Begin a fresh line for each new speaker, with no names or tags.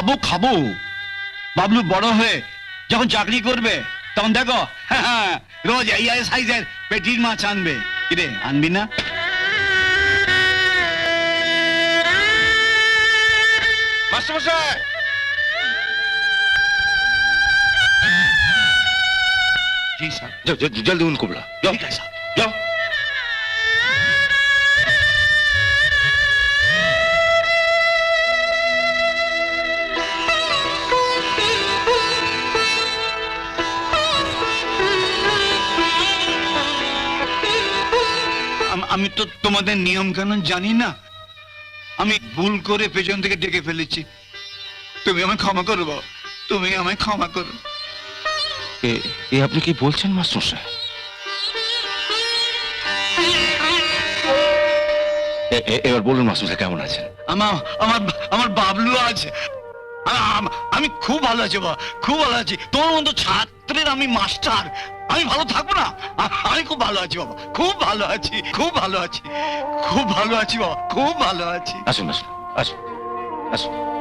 খাব খাব। বাবলু বড় হয়ে যখন চাকরি করবে তখন দেখো হ্যাঁ, হ্যাঁ, রোজ এই সাইজের পেটির মাছ আনবে। কিরে আনবি না?
মাস্টারমশাই!
জি স্যার।
জলদি উনকুবলা
ঠিক আম- তো তোমাদের নিয়ম কানুন জানি না। আমি ভুল করে পেছন থেকে ডেকে ফেলেছি। তুমি আমায় ক্ষমা করো বাবা। তুমি আমায় ক্ষমা করো।
এ আপনি কি বলছেন এ- এ- এবার বলুন মাস্টারমশাই কেমন আছেন?
আমার আমার আমার বাবলু আছে। আম- আমি খুব ভালো আছি বাবা খুব ভালো আছি। তোমার মতো ছাত্রের আমি মাস্টার। আমি ভালো থাকব না? আমি খুব ভালো আছি বাবা। খুব ভালো আছি, খুব ভালো আছি। খুব ভালো আছি বাবা, খুব ভালো আছি।
আসুন আসুন আসুন আসুন।